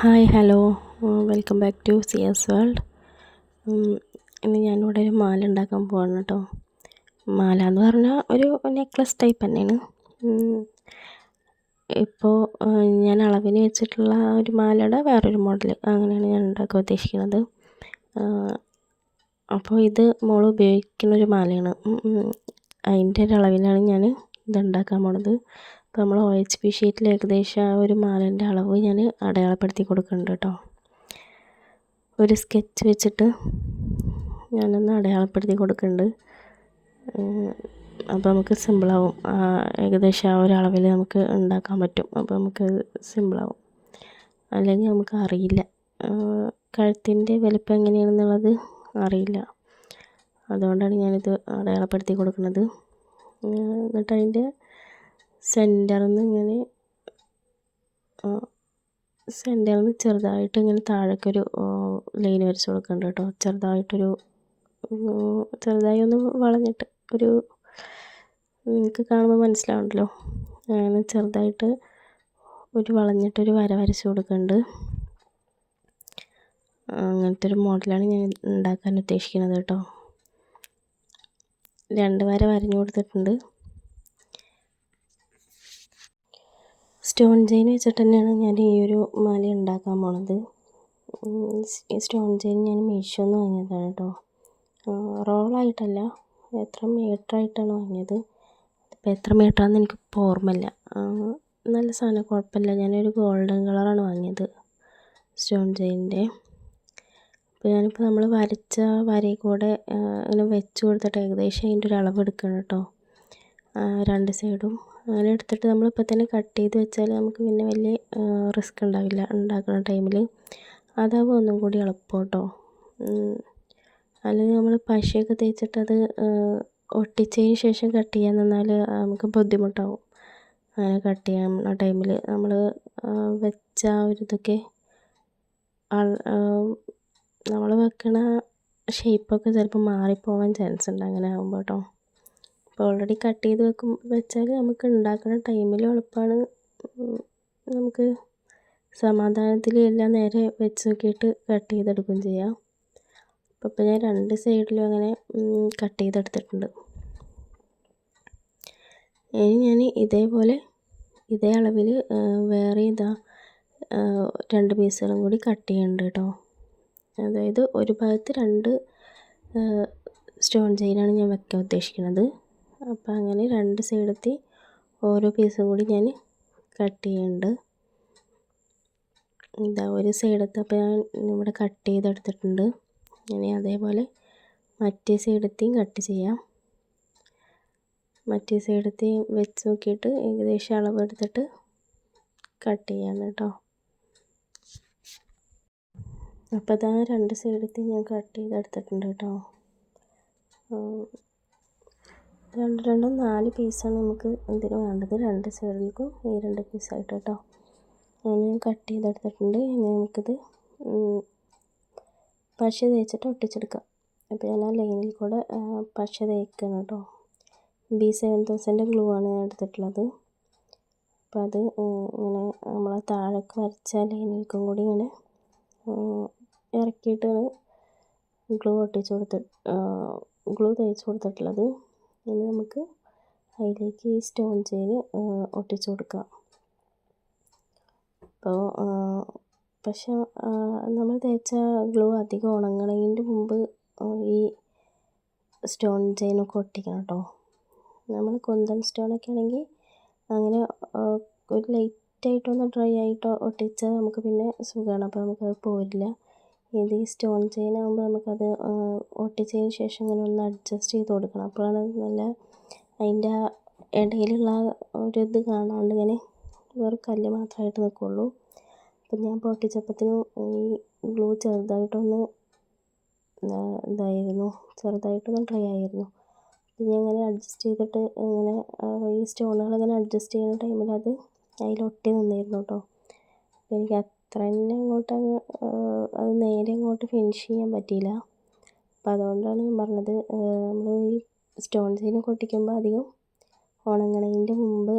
Hi hello. Welcome back to C S world. ഇന്ന് ഞാനിവിടെ ഒരു മാല ഉണ്ടാക്കാൻ പോവാണ് കേട്ടോ മാല എന്ന് പറഞ്ഞാൽ ഒരു നെക്ലസ് ടൈപ്പ് തന്നെയാണ്. ഇപ്പോൾ ഞാൻ അളവിന് വെച്ചിട്ടുള്ള ഒരു മാലയുടെ വേറൊരു മോഡൽ അങ്ങനെയാണ് ഞാൻ ഉണ്ടാക്കാൻ ഉദ്ദേശിക്കുന്നത്. അപ്പോൾ ഇത് മോൾ ഉപയോഗിക്കുന്ന ഒരു മാലയാണ്. അതിന്റെ ഒരു അളവിലാണ് ഞാൻ ഇത് ഉണ്ടാക്കാൻ പോണത്. നമ്മൾ ഒ എച്ച് പി ഷീറ്റിൽ ഏകദേശം ആ ഒരു മാലന്റെ അളവ് ഞാൻ അടയാളപ്പെടുത്തി കൊടുക്കുന്നുണ്ട് കേട്ടോ. ഒരു സ്കെച്ച് വെച്ചിട്ട് ഞാനൊന്ന് അടയാളപ്പെടുത്തി കൊടുക്കുന്നുണ്ട്. അപ്പോൾ നമുക്ക് സിമ്പിളാവും. ഏകദേശം ആ ഒരു അളവിൽ നമുക്ക് ഉണ്ടാക്കാൻ പറ്റും. അപ്പോൾ നമുക്ക് സിമ്പിളാവും. അല്ലെങ്കിൽ നമുക്ക് അറിയില്ല. കഴുത്തിന്റെ വലിപ്പം എങ്ങനെയാണെന്നുള്ളത് അറിയില്ല. അതുകൊണ്ടാണ് ഞാനിത് അടയാളപ്പെടുത്തി കൊടുക്കുന്നത്. എന്നിട്ട് അതിന്റെ സെന്ററിൽ നിന്ന് ഇങ്ങനെ സെന്ററിൽ നിന്ന് ചെറുതായിട്ട് ഇങ്ങനെ താഴേക്കൊരു ലൈൻ വരച്ച് കൊടുക്കുന്നുണ്ട് കേട്ടോ. ചെറുതായിട്ടൊരു ചെറുതായി ഒന്ന് വളഞ്ഞിട്ട് ഒരു നിങ്ങൾക്ക് കാണുമ്പോൾ മനസ്സിലാവുണ്ടല്ലോ. അങ്ങനെ ചെറുതായിട്ട് ഒരു വളഞ്ഞിട്ടൊരു വര വരച്ച് കൊടുക്കുന്നുണ്ട് അങ്ങനത്തെ ഒരു മോഡലാണ് ഞാൻ ഉണ്ടാക്കാൻ ഉദ്ദേശിക്കുന്നത് കേട്ടോ. രണ്ട് വര വരഞ്ഞു കൊടുത്തിട്ടുണ്ട്. സ്റ്റോൺ ചെയിൻ വെച്ചിട്ട് തന്നെയാണ് ഞാൻ ഈ ഒരു മാല ഉണ്ടാക്കാൻ പോണത്. സ്റ്റോൺ ചെയിൻ ഞാൻ മീഷോന്ന് വാങ്ങിയതാണ് കേട്ടോ റോളായിട്ടല്ല എത്ര മീറ്ററായിട്ടാണ് വാങ്ങിയത്? ഇപ്പോൾ എത്ര മീറ്ററാണെന്ന് എനിക്കിപ്പോൾ ഓർമ്മയില്ല. നല്ല സാധനം കുഴപ്പമില്ല. ഞാനൊരു ഗോൾഡൻ കളറാണ് വാങ്ങിയത് സ്റ്റോൺ ചെയിനിന്റെ. അപ്പോൾ ഞാനിപ്പോൾ നമ്മൾ വരച്ച വരയിൽ കൂടെ ഇങ്ങനെ വെച്ച് കൊടുത്തിട്ട് ഏകദേശം അതിന്റെ ഒരു അളവ് എടുക്കണം കേട്ടോ രണ്ട് സൈഡും അങ്ങനെ എടുത്തിട്ട് നമ്മൾ നമ്മളിപ്പോൾ തന്നെ കട്ട് ചെയ്ത് വെച്ചാൽ നമുക്ക് പിന്നെ വലിയ റിസ്ക് ഉണ്ടാവില്ല ഉണ്ടാക്കുന്ന ടൈമിൽ അതാവുമ്പോൾ ഒന്നും കൂടി എളുപ്പം കേട്ടോ അല്ലെങ്കിൽ നമ്മൾ പശയൊക്കെ തേച്ചിട്ട് അത് ഒട്ടിച്ചതിന് ശേഷം കട്ട് ചെയ്യാൻ നിന്നാൽ നമുക്ക് ബുദ്ധിമുട്ടാവും. അങ്ങനെ കട്ട് ചെയ്യുന്ന ടൈമിൽ നമ്മൾ വെച്ച ആ ഒരു ഇതൊക്കെ നമ്മൾ വെക്കണ ഷേപ്പൊക്കെ ചിലപ്പോൾ മാറിപ്പോവാൻ ചാൻസ് ഉണ്ട്. അങ്ങനെ ആകുമ്പോൾ കേട്ടോ അപ്പോൾ ഓൾറെഡി കട്ട് ചെയ്ത് വെക്കും വെച്ചാൽ നമുക്ക് ഉണ്ടാക്കുന്ന ടൈമിൽ എളുപ്പമാണ് നമുക്ക് സമാധാനത്തിൽ എല്ലാം നേരെ വെച്ച് നോക്കിയിട്ട് കട്ട് ചെയ്തെടുക്കുകയും ചെയ്യാം. അപ്പോൾ ഇപ്പോൾ ഞാൻ രണ്ട് സൈഡിലും അങ്ങനെ കട്ട് ചെയ്തെടുത്തിട്ടുണ്ട്. ഇനി ഞാൻ ഇതേപോലെ ഇതേ അളവിൽ വേറെ ഇതാ രണ്ട് പീസുകളും കൂടി കട്ട് ചെയ്യുന്നുണ്ട് കേട്ടോ അതായത് ഒരു ഭാഗത്ത് രണ്ട് സ്റ്റോൺ ചെയിനാണ് ഞാൻ വെക്കാൻ ഉദ്ദേശിക്കുന്നത് അപ്പോൾ അങ്ങനെ രണ്ട് സൈഡത്തെ ഓരോ പീസും കൂടി ഞാൻ കട്ട് ചെയ്യുന്നുണ്ട് ഇതാ ഒരു സൈഡത്തെ അപ്പോൾ ഞാൻ ഇവിടെ കട്ട് ചെയ്തെടുത്തിട്ടുണ്ട്. ഇനി അതേപോലെ മറ്റേ സൈഡത്തെയും കട്ട് ചെയ്യാം. മറ്റേ സൈഡത്തെയും വെച്ച് നോക്കിയിട്ട് ഏകദേശം അളവ് എടുത്തിട്ട് കട്ട് ചെയ്യാം കേട്ടോ. അപ്പോൾ ഇതാ രണ്ട് സൈഡത്തെയും ഞാൻ കട്ട് ചെയ്തെടുത്തിട്ടുണ്ട് കേട്ടോ. രണ്ട് രണ്ടും നാല് പീസാണ് നമുക്ക് ഇതിന് വേണ്ടത്. രണ്ട് സൈഡിലേക്കും ഈ രണ്ട് പീസായിട്ട് കേട്ടോ. അങ്ങനെ കട്ട് ചെയ്തെടുത്തിട്ടുണ്ട്. ഇനി നമുക്കിത് പശ തേച്ചിട്ട് ഒട്ടിച്ചെടുക്കാം. അപ്പോൾ ഞാൻ ആ ലൈനിൽ കൂടെ പശ തേക്കാണ് കേട്ടോ. ബി സെവൻ തൗസൻഡ് ഗ്ലൂ ആണ് ഞാൻ എടുത്തിട്ടുള്ളത്. അപ്പോൾ അത് ഇങ്ങനെ നമ്മൾ താഴേക്ക് വരച്ച ലൈനിലേക്കും കൂടി ഇങ്ങനെ ഇറക്കിയിട്ടാണ് ഗ്ലൂ ഒട്ടിച്ച് കൊടുത്ത് ഗ്ലൂ തേച്ച് കൊടുത്തിട്ടുള്ളത്. ഇനി നമുക്ക് അതിലേക്ക് ഈ സ്റ്റോൺ ചെയിൻ ഒട്ടിച്ച് കൊടുക്കാം. അപ്പോൾ പക്ഷെ നമ്മൾ തേച്ച ഗ്ലൂ അധികം ഉണങ്ങണതിന്റെ മുമ്പ് ഈ സ്റ്റോൺ ചെയിനൊക്കെ ഒട്ടിക്കണം കേട്ടോ നമ്മൾ കുന്തൻ സ്റ്റോണൊക്കെ ആണെങ്കിൽ അങ്ങനെ ഒരു ലൈറ്റായിട്ടൊന്ന് ഡ്രൈ ആയിട്ടോ ഒട്ടിച്ചാൽ നമുക്ക് പിന്നെ സുഖമാണ് അപ്പോൾ നമുക്കത് പോരില്ല. ഇത് ഈ സ്റ്റോൺ ചെയിൻ ആകുമ്പോൾ നമുക്കത് ഒട്ടിച്ചതിന് ശേഷം ഇങ്ങനെ ഒന്ന് അഡ്ജസ്റ്റ് ചെയ്ത് കൊടുക്കണം. അപ്പോഴാണ് നല്ല അതിന്റെ ആ ഇടയിലുള്ള ഒരു ഇത് കാണാണ്ട് ഇങ്ങനെ വെറും കല്ല് മാത്രമായിട്ട് നിൽക്കുള്ളൂ. അപ്പം ഞാൻ പൊട്ടിച്ചപ്പത്തിനും ഈ ഗ്ലൂ ചെറുതായിട്ടൊന്ന് ഇതായിരുന്നു. ചെറുതായിട്ടൊന്ന് ഡ്രൈ ആയിരുന്നു. പിന്നെ ഇങ്ങനെ അഡ്ജസ്റ്റ് ചെയ്തിട്ട് ഇങ്ങനെ ഈ സ്റ്റോണുകൾ ഇങ്ങനെ അഡ്ജസ്റ്റ് ചെയ്യുന്ന ടൈമിൽ അത് അതിൽ ഒട്ടി നിന്നിരുന്നു കേട്ടോ. എനിക്ക് അത്ര തന്നെ അങ്ങോട്ട് അങ്ങ് അത് നേരെ അങ്ങോട്ട് ഫിനിഷ് ചെയ്യാൻ പറ്റിയില്ല. അപ്പം അതുകൊണ്ടാണ് ഞാൻ പറഞ്ഞത് നമ്മൾ ഈ സ്റ്റോൺ പൊട്ടിക്കുമ്പോൾ അധികം ഉണങ്ങണതിന്റെ മുമ്പ്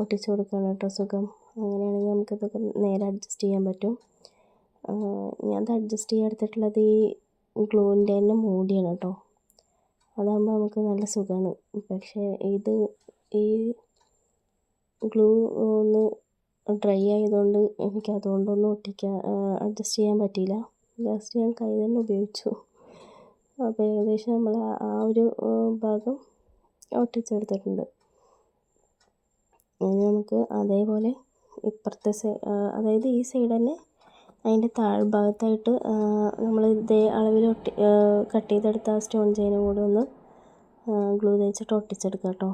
ഒട്ടിച്ച് കൊടുക്കുകയാണ് കേട്ടോ സുഖം. അങ്ങനെയാണെങ്കിൽ നമുക്കിതൊക്കെ നേരെ അഡ്ജസ്റ്റ് ചെയ്യാൻ പറ്റും. ഞാൻ ഞാനത് അഡ്ജസ്റ്റ് ചെയ്യാൻ എടുത്തിട്ടുള്ളത് ഈ ഗ്ലൂവിന്റെ തന്നെ മൂടിയാണ് കേട്ടോ. അതാകുമ്പോൾ നമുക്ക് നല്ല സുഖമാണ് പക്ഷേ ഇത് ഈ ഗ്ലൂ ഒന്ന് ഡ്രൈ ആയതുകൊണ്ട് എനിക്ക് അതുകൊണ്ടൊന്നും ഒട്ടിക്കാൻ അഡ്ജസ്റ്റ് ചെയ്യാൻ പറ്റിയില്ല. ലാസ്റ്റ് ഞാൻ കൈ തന്നെ ഉപയോഗിച്ചു. അപ്പോൾ ഏകദേശം നമ്മൾ ആ ഒരു ഭാഗം ഒട്ടിച്ചെടുത്തിട്ടുണ്ട്. ഇനി നമുക്ക് അതേപോലെ ഇപ്പുറത്തെ സൈഡ് അതായത് ഈ സൈഡ് തന്നെ അതിന്റെ താഴ്ഭാഗത്തായിട്ട് നമ്മൾ ഇതേ അളവിൽ ഒട്ടി കട്ട് ചെയ്തെടുത്ത ആ സ്റ്റോൺ ചെയിനും കൂടെ ഒന്ന് ഗ്ലൂ തേച്ചിട്ട് ഒട്ടിച്ചെടുക്കാം കേട്ടോ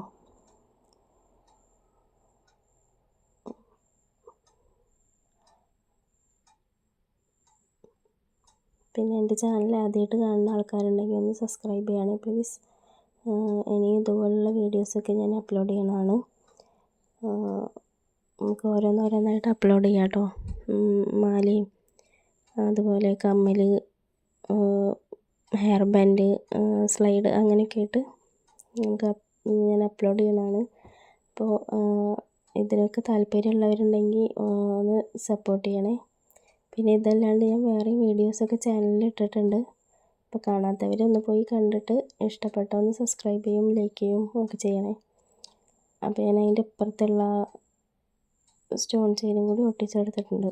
പിന്നെ എന്റെ ചാനൽ ആദ്യമായിട്ട് കാണുന്ന ആൾക്കാരുണ്ടെങ്കിൽ ഒന്ന് സബ്സ്ക്രൈബ് ചെയ്യണേ പ്ലീസ് ഇനി ഇതുപോലുള്ള വീഡിയോസൊക്കെ ഞാൻ അപ്ലോഡ് ചെയ്യണതാണ്. നമുക്ക് ഓരോന്നോരോന്നായിട്ട് അപ്ലോഡ് ചെയ്യാം കേട്ടോ മാലയും അതുപോലെ കമ്മൽ ഹെയർ ബാൻഡ് സ്ലൈഡ് അങ്ങനെയൊക്കെ ആയിട്ട് നമുക്ക് ഞാൻ അപ്ലോഡ് ചെയ്യുന്നതാണ് അപ്പോൾ ഇതിനൊക്കെ താല്പര്യമുള്ളവരുണ്ടെങ്കിൽ ഒന്ന് സപ്പോർട്ട് ചെയ്യണേ. പിന്നെ ഇതല്ലാണ്ട് ഞാൻ വേറെയും വീഡിയോസൊക്കെ ചാനലിൽ ഇട്ടിട്ടുണ്ട് അപ്പോൾ കാണാത്തവരൊന്ന് പോയി കണ്ടിട്ട് ഇഷ്ടപ്പെട്ട ഒന്ന് സബ്സ്ക്രൈബ് ചെയ്യും ലൈക്ക് ചെയ്യും ഒക്കെ ചെയ്യണേ. അപ്പോൾ ഞാൻ അതിന്റെ ഇപ്പുറത്തുള്ള സ്റ്റോൺ ചെയിനും കൂടി ഒട്ടിച്ചെടുത്തിട്ടുണ്ട്.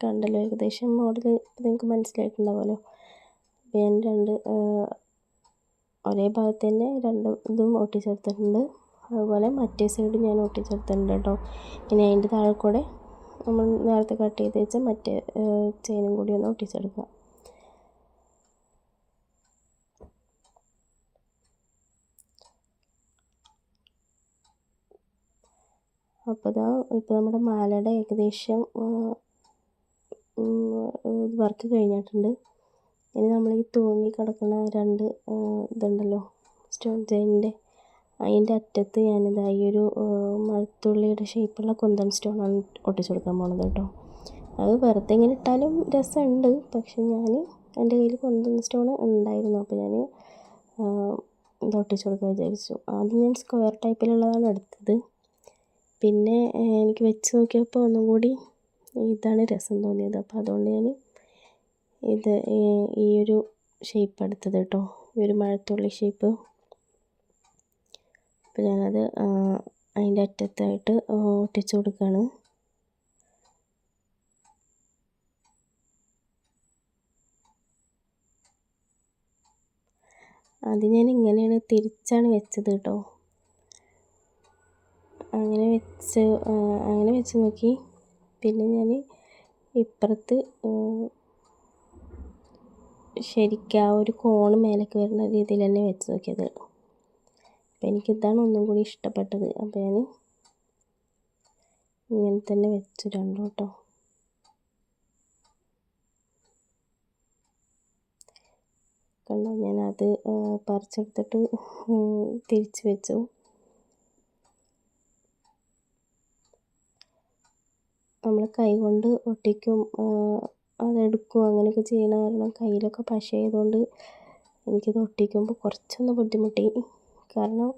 കണ്ടല്ലോ ഏകദേശം മോഡൽ നിങ്ങൾക്ക് മനസ്സിലായിട്ടുണ്ടാവുമല്ലോ ഞാൻ രണ്ട് ഒരേ ഭാഗത്ത് തന്നെ രണ്ട് ഇതും ഒട്ടിച്ചെടുത്തിട്ടുണ്ട്. അതുപോലെ മറ്റേ സൈഡ് ഞാൻ ഒട്ടിച്ചെടുത്തിട്ടുണ്ട് കേട്ടോ. ഇനി അതിന്റെ താഴെ കൂടെ നമ്മൾ നേരത്തെ കട്ട് ചെയ്ത് വെച്ച മറ്റേ ചെയിനും കൂടി ഒന്ന് ഒട്ടിച്ചെടുക്കുക. അപ്പോൾ ഇതാ ഇപ്പോൾ നമ്മുടെ മാലയുടെ ഏകദേശം വർക്ക് കഴിഞ്ഞിട്ടുണ്ട്. ഇനി നമ്മൾ ഈ തൂങ്ങി കിടക്കുന്ന രണ്ട് ഇതുണ്ടല്ലോ സ്റ്റോൺ ചെയിനിന്റെ അതിന്റെ അറ്റത്ത് ഞാനിതാ ഈ ഒരു മഴത്തുള്ളിയുടെ ഷേപ്പുള്ള കുന്തൻ സ്റ്റോണാണ് ഒട്ടിച്ചു കൊടുക്കാൻ പോണത് കേട്ടോ. അത് വെറുതെ ഇങ്ങനെ ഇട്ടാലും രസമുണ്ട്. പക്ഷെ ഞാൻ എന്റെ കയ്യിൽ കുന്തൻ സ്റ്റോൺ ഉണ്ടായിരുന്നു. അപ്പോൾ ഞാൻ ഇത് ഒട്ടിച്ചു കൊടുക്കാൻ വിചാരിച്ചു. ആദ്യം ഞാൻ സ്ക്വയർ ടൈപ്പിലുള്ളതാണ് എടുത്തത്. പിന്നെ എനിക്ക് വെച്ച് നോക്കിയപ്പോൾ ഒന്നും കൂടി ഇതാണ് രസം തോന്നിയത്. അപ്പോൾ അതുകൊണ്ട് ഞാൻ ഇത് ഈ ഒരു ഷേപ്പ് എടുത്തത് കേട്ടോ. ഈ ഒരു മഴത്തുള്ളി ഷേപ്പ് അപ്പോൾ ഞാനത് അതിന്റെ അറ്റത്തായിട്ട് ഒട്ടിച്ചു കൊടുക്കുകയാണ് അത് ഞാൻ ഇങ്ങനെയാണ് തിരിച്ചാണ് വെച്ചത് കേട്ടോ. അങ്ങനെ വെച്ച് അങ്ങനെ വെച്ച് നോക്കി. പിന്നെ ഞാൻ ഇപ്പുറത്ത് ശരിക്കും ആ ഒരു കോണ് മേലേക്ക് വരുന്ന രീതിയിൽ തന്നെ വെച്ച് നോക്കിയത്. അപ്പോൾ എനിക്കിതാണ് ഒന്നും കൂടി ഇഷ്ടപ്പെട്ടത്. അപ്പോൾ ഞാൻ ഇങ്ങനെ തന്നെ വെച്ചിട്ടുണ്ട് കേട്ടോ. കണ്ടോ? ഞാനത് പറിച്ചെടുത്തിട്ട് തിരിച്ച് വെച്ചു. നമ്മൾ കൈ കൊണ്ട് ഒട്ടിക്കും അതെടുക്കും അങ്ങനെയൊക്കെ ചെയ്യണ കാരണം കയ്യിലൊക്കെ പശ ആയതുകൊണ്ട് എനിക്കത് ഒട്ടിക്കുമ്പോൾ കുറച്ചൊന്ന് ബുദ്ധിമുട്ടി. കാരണം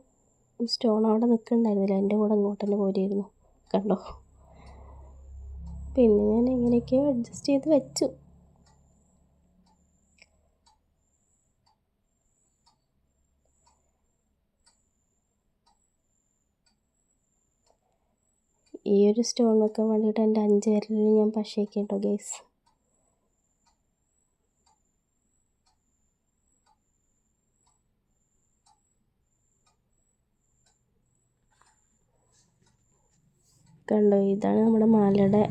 സ്റ്റോൺ അവിടെ നിൽക്കുന്നുണ്ടായിരുന്നില്ല എന്റെ കൂടെ അങ്ങോട്ട് തന്നെ പോരുമായിരുന്നു. കണ്ടോ? പിന്നെ ഞാൻ എങ്ങനെയൊക്കെയോ അഡ്ജസ്റ്റ് ചെയ്ത് വെച്ചു. ഈ ഒരു സ്റ്റോൺ വെക്കാൻ വേണ്ടിയിട്ട് എന്റെ അഞ്ച് വിരലിൽ ഞാൻ പശയൊക്കെ കേട്ടോ ഗൈസ് കണ്ടോ? ഇതാണ് നമ്മുടെ മാലയുടെ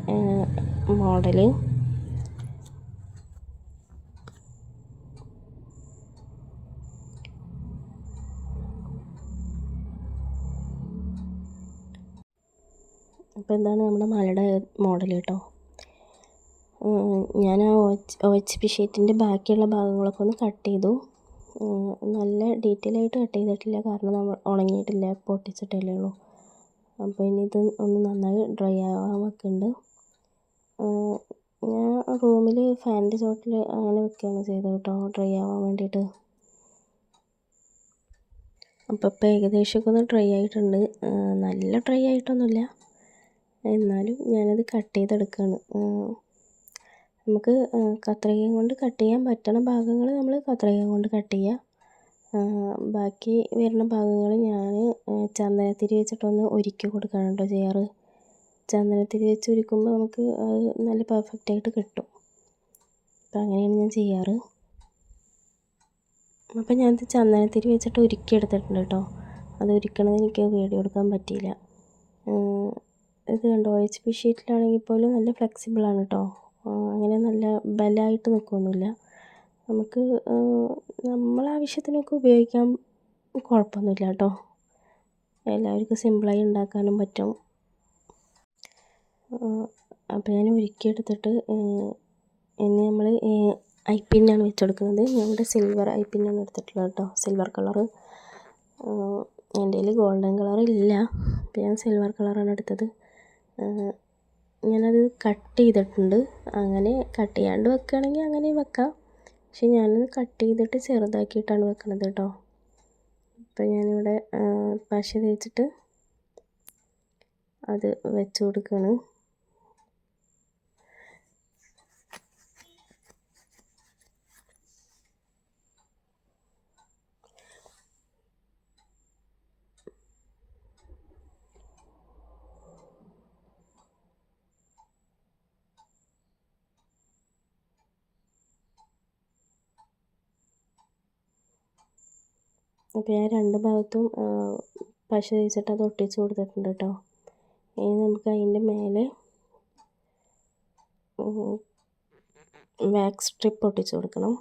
മോഡൽ. അപ്പോൾ എന്താണ് നമ്മുടെ മാലയുടെ മോഡൽ കേട്ടോ ഞാൻ ആ ഒ എച്ച് പി ഷീറ്റിന്റെ ബാക്കിയുള്ള ഭാഗങ്ങളൊക്കെ ഒന്ന് കട്ട് ചെയ്തു. നല്ല ഡീറ്റെയിൽ ആയിട്ട് കട്ട് ചെയ്തിട്ടില്ല. കാരണം നമ്മൾ ഉണങ്ങിയിട്ടില്ല പൊട്ടിച്ചിട്ടല്ലേ ഉള്ളൂ. അപ്പോൾ ഇനി ഇത് ഒന്ന് നന്നായി ഡ്രൈ ആവാൻ വെക്കുന്നുണ്ട് ഞാൻ റൂമിൽ ഫാനിന്റെ ചോട്ടിൽ അങ്ങനെ വെക്കുകയാണ് ചെയ്തത് കേട്ടോ ഡ്രൈ ആവാൻ വേണ്ടിയിട്ട്. അപ്പോൾ ഇപ്പോൾ ഏകദേശമൊക്കെ ഒന്ന് ഡ്രൈ ആയിട്ടുണ്ട്. നല്ല ഡ്രൈ ആയിട്ടൊന്നുമില്ല. എന്നാലും ഞാനത് കട്ട് ചെയ്തെടുക്കുകയാണ്. നമുക്ക് കത്രികയും കൊണ്ട് കട്ട് ചെയ്യാൻ പറ്റണ ഭാഗങ്ങൾ നമ്മൾ കത്രികയും കൊണ്ട് കട്ട് ചെയ്യുക ബാക്കി വരുന്ന ഭാഗങ്ങൾ ഞാൻ ചന്ദനത്തിരി വെച്ചിട്ടൊന്ന് ഒരുക്കി കൊടുക്കുകയാണ് കേട്ടോ ചെയ്യാറ്. ചന്ദനത്തിരി വെച്ച് ഒരുക്കുമ്പോൾ നമുക്ക് അത് നല്ല പെർഫെക്റ്റ് ആയിട്ട് കിട്ടും. അപ്പം അങ്ങനെയാണ് ഞാൻ ചെയ്യാറ്. അപ്പം ഞാനത് ചന്ദനത്തിരി വെച്ചിട്ട് ഉരുക്കി എടുത്തിട്ടുണ്ട് കേട്ടോ അത് ഉരുക്കണത് എനിക്ക് വീഡിയോ എടുക്കാൻ പറ്റിയില്ല. ഇത് കണ്ടോ? എച്ച് പി ഷീറ്റിലാണെങ്കിൽ പോലും നല്ല ഫ്ലെക്സിബിൾ ആണ് കേട്ടോ അങ്ങനെ നല്ല ബലമായിട്ട് നിൽക്കുകയൊന്നുമില്ല നമുക്ക് നമ്മളെ ആവശ്യത്തിനൊക്കെ ഉപയോഗിക്കാം കുഴപ്പമൊന്നുമില്ല കേട്ടോ. എല്ലാവർക്കും സിമ്പിളായി ഉണ്ടാക്കാനും പറ്റും. അപ്പോൾ ഞാൻ ഉരുക്കിയെടുത്തിട്ട് ഇനി നമ്മൾ ഐ പിന്നാണ് വെച്ചെടുക്കുന്നത് ഞങ്ങളുടെ സിൽവർ ഐ പിന്നാണ് എടുത്തിട്ടുള്ളത് കേട്ടോ. സിൽവർ കളറ് എന്റെ കയ്യിൽ ഗോൾഡൻ കളർ ഇല്ല. അപ്പോൾ ഞാൻ സിൽവർ കളറാണ് എടുത്തത്. ഞാനത് കട്ട് ചെയ്തിട്ടുണ്ട്. അങ്ങനെ കട്ട് ചെയ്യാണ്ട് വെക്കുകയാണെങ്കിൽ അങ്ങനെ വെക്കാം. പക്ഷെ ഞാനത് കട്ട് ചെയ്തിട്ട് ചെറുതാക്കിയിട്ടാണ് വെക്കണത് കേട്ടോ. അപ്പം ഞാനിവിടെ പശ തേച്ചിട്ട് അത് വെച്ച് കൊടുക്കുകയാണ് അപ്പോൾ ഞാൻ രണ്ട് ഭാഗത്തും പശ തേച്ചിട്ട് അത് ഒട്ടിച്ച് കൊടുത്തിട്ടുണ്ട് കേട്ടോ ഇനി നമുക്ക് അതിന്റെ മേലെ വാക്സ് സ്ട്രിപ്പ് ഒട്ടിച്ച് കൊടുക്കണം.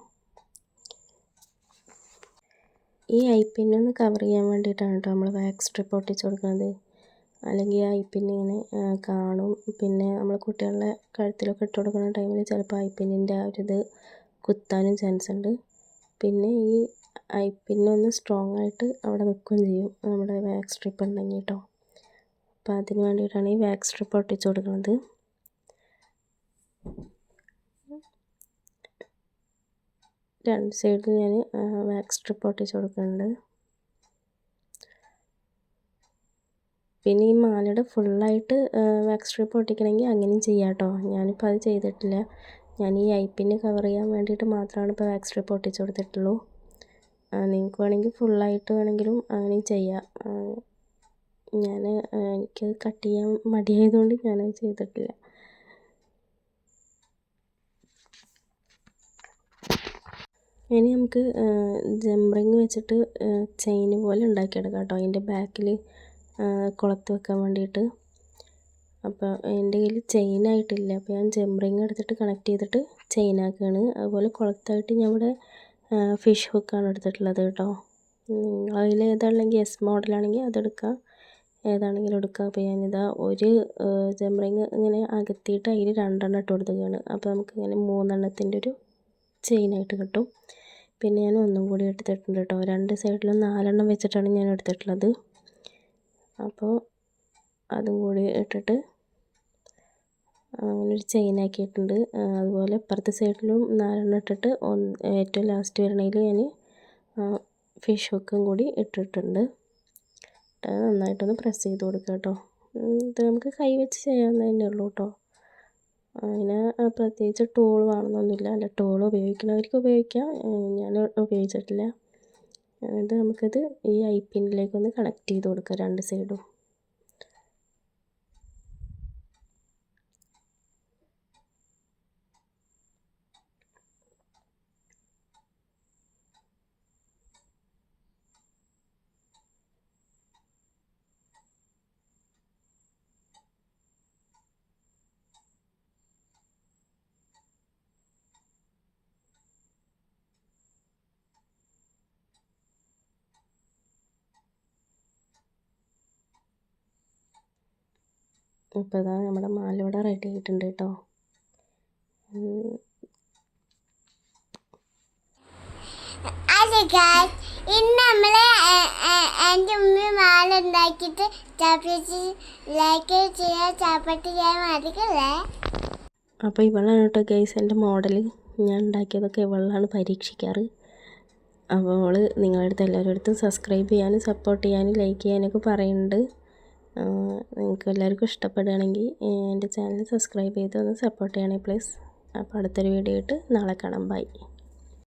ഈ ഐ പിന്നൊന്ന് കവർ ചെയ്യാൻ വേണ്ടിയിട്ടാണ് കേട്ടോ നമ്മൾ വാക്സ് സ്ട്രിപ്പ് ഒട്ടിച്ച് കൊടുക്കുന്നത്. അല്ലെങ്കിൽ ഐ പിന്നെ ഇങ്ങനെ കാണും. പിന്നെ നമ്മൾ കുട്ടികളുടെ കഴുത്തിലൊക്കെ ഇട്ട് കൊടുക്കുന്ന ടൈമിൽ ചിലപ്പോൾ ഐ പിന്നിന്റെ ആ ഒരു കുത്താനും ചാൻസ് ഉണ്ട് പിന്നെ ഈ ഐ പിന്നൊന്ന് സ്ട്രോങ് ആയിട്ട് അവിടെ നിൽക്കുകയും ചെയ്യും. നമ്മുടെ വാക്സ് സ്ട്രിപ്പ് ഉണ്ടെങ്കിൽ കേട്ടോ അപ്പോൾ അതിന് വേണ്ടിയിട്ടാണ് ഈ വാക്സ് സ്ട്രിപ്പ് ഒട്ടിച്ചു കൊടുക്കുന്നത്. രണ്ട് സൈഡിൽ ഞാൻ വാക്സ് സ്ട്രിപ്പ് ഒട്ടിച്ചു കൊടുക്കുന്നുണ്ട്. പിന്നെ ഈ മാലയുടെ ഫുള്ളായിട്ട് വാക്സ് സ്ട്രിപ്പ് ഒട്ടിക്കണമെങ്കിൽ അങ്ങനെയും ചെയ്യാം കേട്ടോ ഞാനിപ്പോൾ അത് ചെയ്തിട്ടില്ല. ഞാൻ ഈ ഐ പിന്നെ കവർ ചെയ്യാൻ വേണ്ടിയിട്ട് മാത്രമാണ് ഇപ്പോൾ വാക്സ് സ്ട്രിപ്പ് ഒട്ടിച്ചു കൊടുത്തിട്ടുള്ളൂ. നിങ്ങൾക്ക് വേണമെങ്കിൽ ഫുള്ളായിട്ട് വേണമെങ്കിലും അങ്ങനെ ചെയ്യാം. ഞാൻ എനിക്ക് കട്ട് ചെയ്യാൻ മടിയായതുകൊണ്ട് ഞാനത് ചെയ്തിട്ടില്ല. ഇനി നമുക്ക് ജംറിങ് വെച്ചിട്ട് ചെയിൻ പോലെ ഉണ്ടാക്കിയെടുക്കാം കേട്ടോ. അതിന്റെ ബാക്കിൽ കുളത്ത് വെക്കാൻ വേണ്ടിയിട്ട്. അപ്പോൾ എന്റെ കയ്യിൽ ചെയിൻ ആയിട്ടില്ല. അപ്പോൾ ഞാൻ ജംറിങ് എടുത്തിട്ട് കണക്ട് ചെയ്തിട്ട് ചെയിൻ ആക്കുകയാണ് അതുപോലെ കുളത്തായിട്ട് ഞാൻ ഇവിടെ ഫിഷ് ഹുക്കാണ് എടുത്തിട്ടുള്ളത് കേട്ടോ. അതിൽ ഏതാണെങ്കിൽ എസ് മോഡലാണെങ്കിൽ അതെടുക്കാം ഏതാണെങ്കിലും എടുക്കാം. അപ്പോൾ ഞാനിതാ ഒരു ജംറിങ് ഇങ്ങനെ അകത്തിയിട്ട് അതിൽ രണ്ടെണ്ണം ഇട്ട് കൊടുക്കുകയാണ് അപ്പോൾ നമുക്ക് ഇങ്ങനെ മൂന്നെണ്ണത്തിന്റെ ഒരു ചെയിനായിട്ട് കിട്ടും. പിന്നെ ഞാൻ ഒന്നും കൂടി എടുത്തിട്ടുണ്ട് കേട്ടോ. രണ്ട് സൈഡിലും നാലെണ്ണം വെച്ചിട്ടാണ് ഞാൻ എടുത്തിട്ടുള്ളത്. അപ്പോൾ അതും കൂടി ഇട്ടിട്ട് അങ്ങനെ ഒരു ചെയിൻ ആക്കിയിട്ടുണ്ട്. അതുപോലെ ഇപ്പുറത്തെ സൈഡിലും നാലെണ്ണം ഇട്ടിട്ട് ഏറ്റവും ലാസ്റ്റ് വരണതിൽ ഞാൻ ഫിഷ് ഹുക്കും കൂടി ഇട്ടിട്ടുണ്ട്. അത് നന്നായിട്ടൊന്ന് പ്രസ് ചെയ്ത് കൊടുക്കുക കേട്ടോ ഇത് നമുക്ക് കൈ വെച്ച് ചെയ്യാവുന്നതന്നെ ഉള്ളൂ കേട്ടോ അതിന് പ്രത്യേകിച്ച് ടൂൾ വേണമെന്നൊന്നുമില്ല. അല്ല ടൂൾ ഉപയോഗിക്കുന്നവർക്ക് ഉപയോഗിക്കാം. ഞാൻ ഉപയോഗിച്ചിട്ടില്ല. എന്നിട്ട് നമുക്കിത് ഈ ഐ പിന്നിലേക്കൊന്ന് കണക്ട് ചെയ്ത് കൊടുക്കുക രണ്ട് സൈഡും ഇപ്പോൾ ഇതാ നമ്മുടെ മാലോട റെഡി ആയിട്ടുണ്ട് കേട്ടോ ഇന്ന് നമ്മൾ എന്റെ ഉമ്മ മാല ഉണ്ടാക്കിയിട്ട് ചാപ്പിച്ച് ലൈക്ക് ചെയ്യാൻ ചാപ്പട്ട് ചെയ്യാൻ മതിക്കല്ലേ അപ്പോൾ ഇവളാണ് കേട്ടോ ഗൈസ് എന്റെ മോഡൽ ഞാൻ ഉണ്ടാക്കിയതൊക്കെ ഇവളാണ് പരീക്ഷിക്കാറ്. അപ്പോൾ അവൾ നിങ്ങളുടെ അടുത്ത് എല്ലാവരുടെ അടുത്തും സബ്സ്ക്രൈബ് ചെയ്യാനും സപ്പോർട്ട് ചെയ്യാനും ലൈക്ക് ചെയ്യാനൊക്കെ പറയുന്നുണ്ട്. നിങ്ങൾക്ക് എല്ലാവർക്കും ഇഷ്ടപ്പെടുകയാണെങ്കിൽ എന്റെ ചാനൽ സബ്സ്ക്രൈബ് ചെയ്ത് ഒന്ന് സപ്പോർട്ട് ചെയ്യണേ പ്ലീസ് അപ്പോൾ അടുത്തൊരു വീഡിയോ ആയിട്ട് നാളെ കാണാം. ബൈ